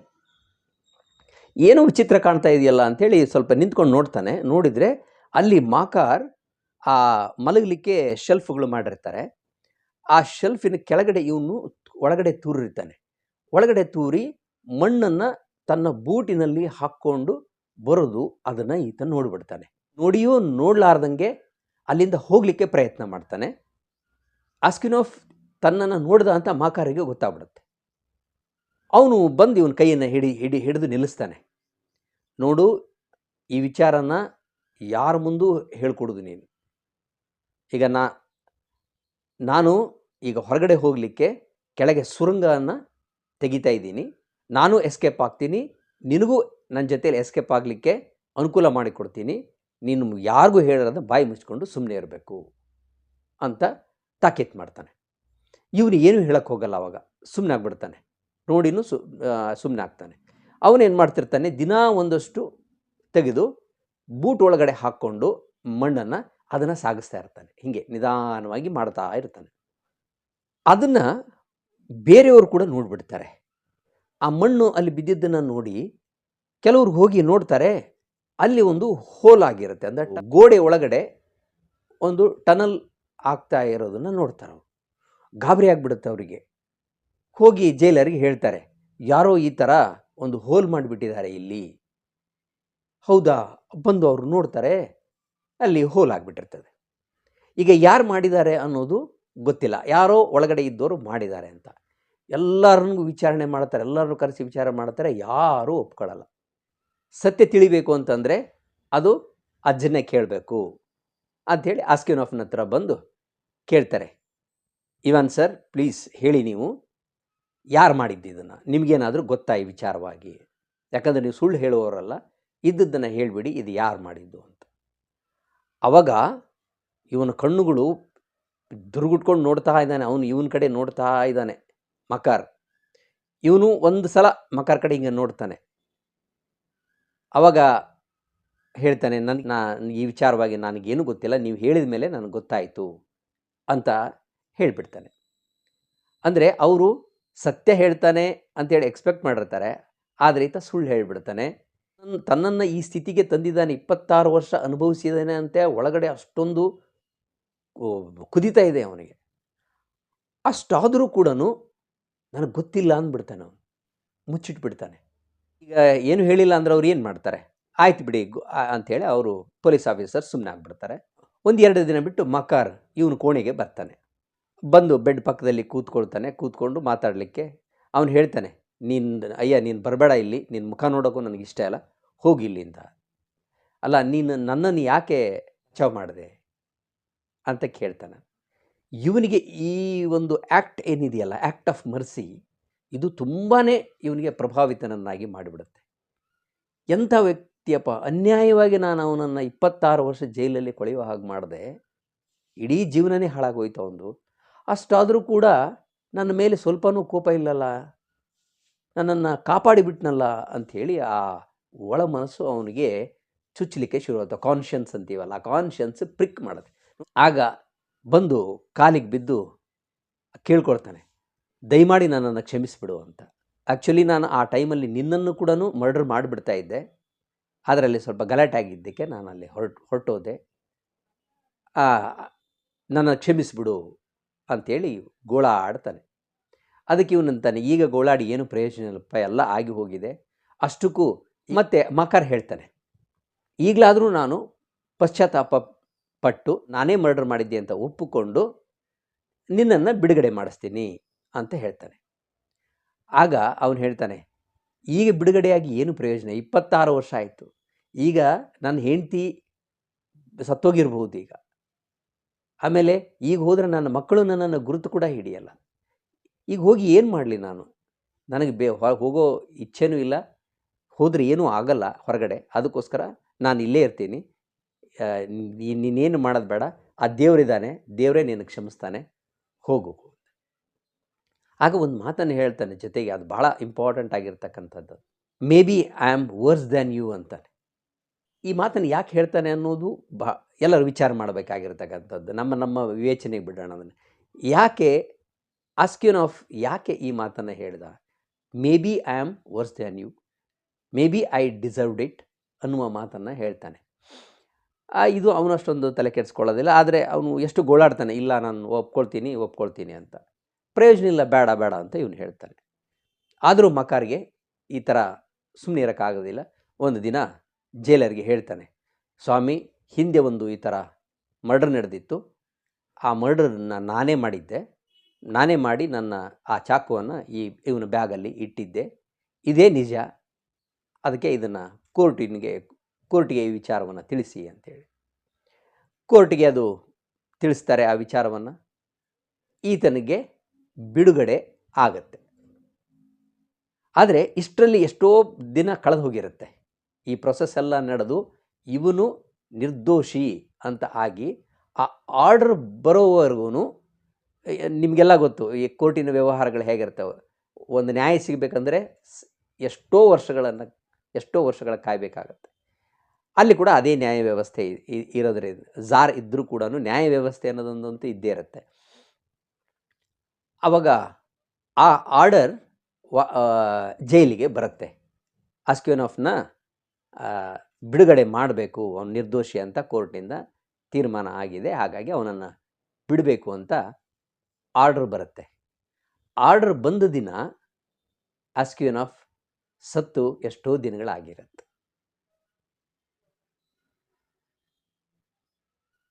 A: ಏನೋ ವಿಚಿತ್ರ ಕಾಣ್ತಾ ಇದೆಯಲ್ಲ ಅಂಥೇಳಿ ಸ್ವಲ್ಪ ನಿಂತ್ಕೊಂಡು ನೋಡ್ತಾನೆ. ನೋಡಿದರೆ ಅಲ್ಲಿ ಮಾಕಾರ್ ಆ ಮಲಗಲಿಕ್ಕೆ ಶೆಲ್ಫ್ಗಳು ಮಾಡಿರ್ತಾರೆ. ಆ ಶೆಲ್ಫಿನ ಕೆಳಗಡೆ ಇವನು ಒಳಗಡೆ ತೂರಿರ್ತಾನೆ. ಒಳಗಡೆ ತೂರಿ ಮಣ್ಣನ್ನು ತನ್ನ ಬೂಟಿನಲ್ಲಿ ಹಾಕ್ಕೊಂಡು ಬರೋದು ಅದನ್ನು ಈತ ನೋಡಿಬಿಡ್ತಾನೆ. ನೋಡಿಯೂ ನೋಡಲಾರ್ದಂಗೆ ಅಲ್ಲಿಂದ ಹೋಗಲಿಕ್ಕೆ ಪ್ರಯತ್ನ ಮಾಡ್ತಾನೆ. ಆಸ್ಕಿನೋಫ್ ತನ್ನನ್ನು ನೋಡ್ದ ಅಂತ ಮಾಕಾರಿಗೆ ಗೊತ್ತಾಗ್ಬಿಡುತ್ತೆ. ಅವನು ಬಂದು ಇವನ ಕೈಯನ್ನು ಹಿಡಿ ಹಿಡಿ, ಹಿಡಿದು ನಿಲ್ಲಿಸ್ತಾನೆ. ನೋಡು, ಈ ವಿಚಾರನ ಯಾರ ಮುಂದೂ ಹೇಳ್ಕೊಡೋದು ನೀನು. ಈಗ ನಾ, ನಾನು ಈಗ ಹೊರಗಡೆ ಹೋಗಲಿಕ್ಕೆ ಕೆಳಗೆ ಸುರಂಗವನ್ನು ತೆಗಿತಾ ಇದ್ದೀನಿ. ನಾನು ಎಸ್ಕೇಪ್ ಆಗ್ತೀನಿ. ನಿನಗೂ ನನ್ನ ಜೊತೇಲಿ ಎಸ್ಕೇಪ್ ಆಗಲಿಕ್ಕೆ ಅನುಕೂಲ ಮಾಡಿಕೊಡ್ತೀನಿ. ನೀನು ಯಾರಿಗೂ ಹೇಳೋದ ಬಾಯಿ ಮುಚ್ಕೊಂಡು ಸುಮ್ಮನೆ ಇರಬೇಕು ಅಂತ ತಾಕೀತು ಮಾಡ್ತಾನೆ. ಇವನು ಏನು ಹೇಳಕ್ಕೆ ಹೋಗಲ್ಲ ಅವಾಗ. ಸುಮ್ಮನೆ ಆಗ್ಬಿಡ್ತಾನೆ. ನೋಡಿನೂ ಸು ಸುಮ್ಮನೆ ಆಗ್ತಾನೆ ಅವನೇನು ಮಾಡ್ತಿರ್ತಾನೆ, ದಿನಾ ಒಂದಷ್ಟು ತೆಗೆದು ಬೂಟ್ ಒಳಗಡೆ ಹಾಕ್ಕೊಂಡು ಮಣ್ಣನ್ನು ಅದನ್ನು ಸಾಗಿಸ್ತಾ ಇರ್ತಾನೆ. ಹೀಗೆ ನಿಧಾನವಾಗಿ ಮಾಡ್ತಾ ಇರ್ತಾನೆ. ಅದನ್ನು ಬೇರೆಯವರು ಕೂಡ ನೋಡಿಬಿಡ್ತಾರೆ. ಆ ಮಣ್ಣು ಅಲ್ಲಿ ಬಿದ್ದಿದ್ದನ್ನು ನೋಡಿ ಕೆಲವರು ಹೋಗಿ ನೋಡ್ತಾರೆ, ಅಲ್ಲಿ ಒಂದು ಹೋಲ್ ಆಗಿರುತ್ತೆ. ಅಂದರೆ ಗೋಡೆ ಒಳಗಡೆ ಒಂದು ಟನಲ್ ಆಗ್ತಾ ಇರೋದನ್ನು ನೋಡ್ತಾರೆ ಅವರು ಗಾಬರಿ ಆಗಿಬಿಡುತ್ತೆ ಅವರಿಗೆ. ಹೋಗಿ ಜೈಲರಿಗೆ ಹೇಳ್ತಾರೆ, ಯಾರೋ ಈ ಥರ ಒಂದು ಹೋಲ್ ಮಾಡಿಬಿಟ್ಟಿದ್ದಾರೆ ಇಲ್ಲಿ. ಹೌದಾ? ಬಂದು ಅವರು ನೋಡ್ತಾರೆ, ಅಲ್ಲಿ ಹೋಲ್ ಆಗಿಬಿಟ್ಟಿರ್ತದೆ. ಈಗ ಯಾರು ಮಾಡಿದ್ದಾರೆ ಅನ್ನೋದು ಗೊತ್ತಿಲ್ಲ. ಯಾರೋ ಒಳಗಡೆ ಇದ್ದವರು ಮಾಡಿದ್ದಾರೆ ಅಂತ. ಎಲ್ಲರನ್ನೂ ವಿಚಾರಣೆ ಮಾಡ್ತಾರೆ, ಎಲ್ಲರನ್ನೂ ಕರೆಸಿ ವಿಚಾರ ಮಾಡ್ತಾರೆ, ಯಾರೂ ಒಪ್ಕೊಳ್ಳಲ್ಲ ಸತ್ಯ ತಿಳಿಬೇಕು ಅಂತಂದರೆ ಅದು ಅಜ್ಜನ್ನೇ ಕೇಳಬೇಕು ಅಂಥೇಳಿ ಆಸ್ಕಿನೋಫ್ನ ಹತ್ರ ಬಂದು ಕೇಳ್ತಾರೆ. ಇವನ್ ಸರ್, ಪ್ಲೀಸ್ ಹೇಳಿ ನೀವು. ಯಾರು ಮಾಡಿದ್ದು ಇದನ್ನು ನಿಮಗೇನಾದರೂ ಗೊತ್ತಾ ಈ ವಿಚಾರವಾಗಿ? ಯಾಕಂದರೆ ನೀವು ಸುಳ್ಳು ಹೇಳುವವರಲ್ಲ, ಇದ್ದದ್ದನ್ನು ಹೇಳಿಬಿಡಿ, ಇದು ಯಾರು ಮಾಡಿದ್ದು ಅಂತ. ಅವಾಗ ಇವನ ಕಣ್ಣುಗಳು ದುರ್ಗುಟ್ಕೊಂಡು ನೋಡ್ತಾ ಇದ್ದಾನೆ, ಅವನು ಇವನ ಕಡೆ ನೋಡ್ತಾ ಇದ್ದಾನೆ, ಮಕಾರ್. ಇವನು ಒಂದು ಸಲ ಮಕಾರ್ ಕಡೆ ಹಿಂಗೆ ನೋಡ್ತಾನೆ. ಅವಾಗ ಹೇಳ್ತಾನೆ ನನ್ನ ನಾನು ಈ ವಿಚಾರವಾಗಿ ನನಗೇನು ಗೊತ್ತಿಲ್ಲ, ನೀವು ಹೇಳಿದ ಮೇಲೆ ನನಗೆ ಗೊತ್ತಾಯಿತು ಅಂತ ಹೇಳಿಬಿಡ್ತಾನೆ. ಅಂದರೆ ಅವರು ಸತ್ಯ ಹೇಳ್ತಾನೆ ಅಂತೇಳಿ ಎಕ್ಸ್ಪೆಕ್ಟ್ ಮಾಡಿರ್ತಾರೆ. ಆದರೆ ಈತ ಸುಳ್ಳು ಹೇಳಿಬಿಡ್ತಾನೆ. ತನ್ನನ್ನು ಈ ಸ್ಥಿತಿಗೆ ತಂದಿದ್ದಾನೆ ಇಪ್ಪತ್ತಾರು ವರ್ಷ ಅನುಭವಿಸಿದ್ದಾನೆ ಅಂತ ಒಳಗಡೆ ಅಷ್ಟೊಂದು ಕುದಿತಾ ಇದೆ ಅವನಿಗೆ. ಅಷ್ಟಾದರೂ ಕೂಡ ನನಗೆ ಗೊತ್ತಿಲ್ಲ ಅಂದ್ಬಿಡ್ತಾನೆ ಅವನು. ಮುಚ್ಚಿಟ್ಬಿಡ್ತಾನೆ ಈಗ ಏನು ಹೇಳಿಲ್ಲ ಅಂದ್ರೆ ಅವ್ರು ಏನು ಮಾಡ್ತಾರೆ? ಆಯ್ತು ಬಿಡಿ ಅಂಥೇಳಿ ಅವರು ಪೊಲೀಸ್ ಆಫೀಸರ್ ಸುಮ್ಮನೆ ಆಗ್ಬಿಡ್ತಾರೆ. ಒಂದು ಎರಡು ದಿನ ಬಿಟ್ಟು ಮಕಾರ್ ಇವನು ಕೋಣೆಗೆ ಬರ್ತಾನೆ. ಬಂದು ಬೆಡ್ ಪಕ್ಕದಲ್ಲಿ ಕೂತ್ಕೊಳ್ತಾನೆ, ಕೂತ್ಕೊಂಡು ಮಾತಾಡಲಿಕ್ಕೆ ಅವನು ಹೇಳ್ತಾನೆ, ನೀನು, ಅಯ್ಯ ನೀನು ಬರಬೇಡ ಇಲ್ಲಿ ನಿನ್ನ ಮುಖ ನೋಡೋಕ್ಕೂ ನನಗೆ ಇಷ್ಟ ಇಲ್ಲ, ಹೋಗಿ ಇಲ್ಲಿಂದ ಅಲ್ಲ, ನೀನು, ನನ್ನನ್ನು ಯಾಕೆ ಚವ್ ಮಾಡಿದೆ? ಅಂತ ಕೇಳ್ತಾನೆ. ಇವನಿಗೆ ಈ ಒಂದು ಆ್ಯಕ್ಟ್ ಏನಿದೆಯಲ್ಲ ಆ್ಯಕ್ಟ್ ಆಫ್ ಮರ್ಸಿ ಇದು ತುಂಬಾ ಇವನಿಗೆ ಪ್ರಭಾವಿತನನ್ನಾಗಿ ಮಾಡಿಬಿಡುತ್ತೆ. ಎಂಥ ವ್ಯಕ್ತಿಯಪ್ಪ, ಅನ್ಯಾಯವಾಗಿ ನಾನು ಅವನನ್ನು ಇಪ್ಪತ್ತಾರು ವರ್ಷ ಜೈಲಲ್ಲಿ ಕೊಳೆಯುವ ಹಾಗೆ ಮಾಡಿದೆ, ಇಡೀ ಜೀವನನೇ ಹಾಳಾಗೋಯ್ತು ಅವನು ಅಷ್ಟಾದರೂ ಕೂಡ ನನ್ನ ಮೇಲೆ ಸ್ವಲ್ಪನೂ ಕೋಪ ಇಲ್ಲಲ್ಲ? ನನ್ನನ್ನು ಕಾಪಾಡಿಬಿಟ್ನಲ್ಲ ಅಂಥೇಳಿ ಆ ಒಳ ಮನಸ್ಸು ಅವನಿಗೆ ಚುಚ್ಚಲಿಕ್ಕೆ ಶುರುವಾಯ್ತು. ಕಾನ್ಷಿಯನ್ಸ್ ಅಂತೀವಲ್ಲ, ಆ ಕಾನ್ಷಿಯನ್ಸ್ ಪ್ರಿಕ್ ಮಾಡುತ್ತೆ. ಆಗ ಬಂದು ಕಾಲಿಗೆ ಬಿದ್ದು ಕೇಳ್ಕೊಳ್ತಾನೆ, ದಯಮಾಡಿ ನನ್ನನ್ನು ಕ್ಷಮಿಸಿಬಿಡು ಅಂತ. ಆ್ಯಕ್ಚುಲಿ ನಾನು ಆ ಟೈಮಲ್ಲಿ ನಿನ್ನನ್ನು ಕೂಡ ಮರ್ಡರ್ ಮಾಡಿಬಿಡ್ತಾ ಇದ್ದೆ. ಅದರಲ್ಲಿ ಸ್ವಲ್ಪ ಗಲಾಟೆ ಆಗಿದ್ದಕ್ಕೆ ನಾನು ಅಲ್ಲಿ ಹೊರಟು, ಹೊರಟೋದೆ. ನನ್ನ ಕ್ಷಮಿಸಿಬಿಡು ಅಂತೇಳಿ ಗೋಳಾಡ್ತಾನೆ. ಅದಕ್ಕೆ ಇವನಂತಾನೆ ಈಗ ಗೋಳಾಡಿ ಏನು ಪ್ರಯೋಜನ ಇಲ್ಲಪ್ಪ, ಎಲ್ಲ ಆಗಿ ಹೋಗಿದೆ. ಅಷ್ಟಕ್ಕೂ ಮತ್ತೆ ಮಕರ್ ಹೇಳ್ತಾನೆ, ಈಗಲಾದರೂ ನಾನು ಪಶ್ಚಾತ್ತಾಪ ಪಟ್ಟು ನಾನೇ ಮರ್ಡರ್ ಮಾಡಿದ್ದೆ ಅಂತ ಒಪ್ಪಿಕೊಂಡು ನಿನ್ನನ್ನು ಬಿಡುಗಡೆ ಮಾಡಿಸ್ತೀನಿ ಅಂತ ಹೇಳ್ತಾನೆ. ಆಗ ಅವನು ಹೇಳ್ತಾನೆ, ಈಗ ಬಿಡುಗಡೆಯಾಗಿ ಏನು ಪ್ರಯೋಜನ? ಇಪ್ಪತ್ತಾರು ವರ್ಷ ಆಯಿತು. ಈಗ ನನ್ನ ಹೆಂಡತಿ ಸತ್ತೋಗಿರ್ಬೋದು ಈಗ. ಆಮೇಲೆ ಈಗ ಹೋದರೆ ನನ್ನ ಮಕ್ಕಳು ನನ್ನನ್ನು ಗುರುತು ಕೂಡ ಹಿಡಿಯಲ್ಲ. ಈಗ ಹೋಗಿ ಏನು ಮಾಡಲಿ ನಾನು? ನನಗೆ ಬೇ ಹೋಗೋ ಇಚ್ಛೆನೂ ಇಲ್ಲ. ಹೋದರೆ ಏನೂ ಆಗಲ್ಲ ಹೊರಗಡೆ. ಅದಕ್ಕೋಸ್ಕರ ನಾನು ಇಲ್ಲೇ ಇರ್ತೀನಿ. ನೀನೇನು ಮಾಡೋದು ಬೇಡ. ಆ ದೇವರಿದ್ದಾನೆ. ದೇವರೇ ನಿನಗೆ ಕ್ಷಮಿಸ್ತಾನೆ. ಹೋಗು. ಆಗ ಒಂದು ಮಾತನ್ನು ಹೇಳ್ತಾನೆ ಜೊತೆಗೆ. ಅದು ಭಾಳ ಇಂಪಾರ್ಟೆಂಟ್ ಆಗಿರ್ತಕ್ಕಂಥದ್ದು. Maybe I am worse than you ಅಂತಾನೆ. ಈ ಮಾತನ್ನು ಯಾಕೆ ಹೇಳ್ತಾನೆ ಅನ್ನೋದು ಬಾ, ಎಲ್ಲರೂ ವಿಚಾರ ಮಾಡಬೇಕಾಗಿರ್ತಕ್ಕಂಥದ್ದು. ನಮ್ಮ ನಮ್ಮ ವಿವೇಚನೆಗೆ ಬಿಡೋಣ ಅದನ್ನು. ಯಾಕೆ ಆಸ್ಕ್ಯೂನ್ ಆಫ್ ಯಾಕೆ ಈ ಮಾತನ್ನು ಹೇಳ್ದ? Maybe I am worse than you maybe I deserved it ಅನ್ನುವ ಮಾತನ್ನು ಹೇಳ್ತಾನೆ. ಇದು ಅವನು ಅಷ್ಟೊಂದು ತಲೆ ಕೆಡಿಸ್ಕೊಳ್ಳೋದಿಲ್ಲ, ಆದರೆ ಅವನು ಎಷ್ಟು ಗೋಳಾಡ್ತಾನೆ, ಇಲ್ಲ ನಾನು ಒಪ್ಕೊಳ್ತೀನಿ ಒಪ್ಕೊಳ್ತೀನಿ ಅಂತ. ಪ್ರಯೋಜನ ಇಲ್ಲ, ಬೇಡ ಬೇಡ ಅಂತ ಇವನು ಹೇಳ್ತಾನೆ. ಆದರೂ ಮಕಾರ್ಗೆ ಈ ಥರ ಸುಮ್ಮನೆ ಇರೋಕ್ಕಾಗೋದಿಲ್ಲ ಒಂದು ದಿನ ಜೈಲರ್ಗೆ ಹೇಳ್ತಾನೆ, ಸ್ವಾಮಿ, ಹಿಂದೆ ಒಂದು ಈ ಥರ ಮರ್ಡರ್ ನಡೆದಿತ್ತು. ಆ ಮರ್ಡರನ್ನು ನಾನೇ ಮಾಡಿದ್ದೆ. ನಾನೇ ಮಾಡಿ ನನ್ನ ಆ ಚಾಕುವನ್ನು ಈ ಇವನ ಬ್ಯಾಗಲ್ಲಿ ಇಟ್ಟಿದ್ದೆ. ಇದೇ ನಿಜ. ಅದಕ್ಕೆ ಇದನ್ನು ಕೋರ್ಟಿನಿಗೆ, ಕೋರ್ಟಿಗೆ ಈ ವಿಚಾರವನ್ನು ತಿಳಿಸಿ ಅಂತೇಳಿ. ಕೋರ್ಟಿಗೆ ಅದು ತಿಳಿಸ್ತಾರೆ ಆ ವಿಚಾರವನ್ನು. ಈತನಿಗೆ ಬಿಡುಗಡೆ ಆಗತ್ತೆ. ಆದರೆ ಇಷ್ಟರಲ್ಲಿ ಎಷ್ಟೋ ದಿನ ಕಳೆದು ಹೋಗಿರುತ್ತೆ. ಈ ಪ್ರೊಸೆಸ್ ಎಲ್ಲ ನಡೆದು ಇವನು ನಿರ್ದೋಷಿ ಅಂತ ಆಗಿ ಆ ಆರ್ಡರ್ ಬರೋವರೆಗೂ ನಿಮಗೆಲ್ಲ ಗೊತ್ತು ಈ ಕೋರ್ಟಿನ ವ್ಯವಹಾರಗಳು ಹೇಗಿರ್ತವೆ. ಒಂದು ನ್ಯಾಯ ಸಿಗಬೇಕಂದ್ರೆ ಎಷ್ಟೋ ವರ್ಷಗಳನ್ನು, ಎಷ್ಟೋ ವರ್ಷಗಳ ಕಾಯಬೇಕಾಗತ್ತೆ. ಅಲ್ಲಿ ಕೂಡ ಅದೇ ನ್ಯಾಯ ವ್ಯವಸ್ಥೆ ಇರೋದ್ರಿಂದ, ಝಾರ್ ಇದ್ದರೂ ಕೂಡ ನ್ಯಾಯ ವ್ಯವಸ್ಥೆ ಅನ್ನೋದೊಂದಂತೂ ಇದ್ದೇ ಇರುತ್ತೆ. ಆವಾಗ ಆ ಆರ್ಡರ್ ವ ಜೈಲಿಗೆ ಬರುತ್ತೆ. ಆಸ್ಕ್ಯೂನಫ್ನ ಬಿಡುಗಡೆ ಮಾಡಬೇಕು, ಅವನು ನಿರ್ದೋಷಿ ಅಂತ ಕೋರ್ಟ್ನಿಂದ ತೀರ್ಮಾನ ಆಗಿದೆ. ಹಾಗಾಗಿ ಅವನನ್ನು ಬಿಡಬೇಕು ಅಂತ ಆರ್ಡರ್ ಬರುತ್ತೆ. ಆರ್ಡರ್ ಬಂದ ದಿನ ಆಸ್ಕ್ಯೂನಫ್ ಸತ್ತು ಎಷ್ಟೋ ದಿನಗಳಾಗಿರುತ್ತೆ.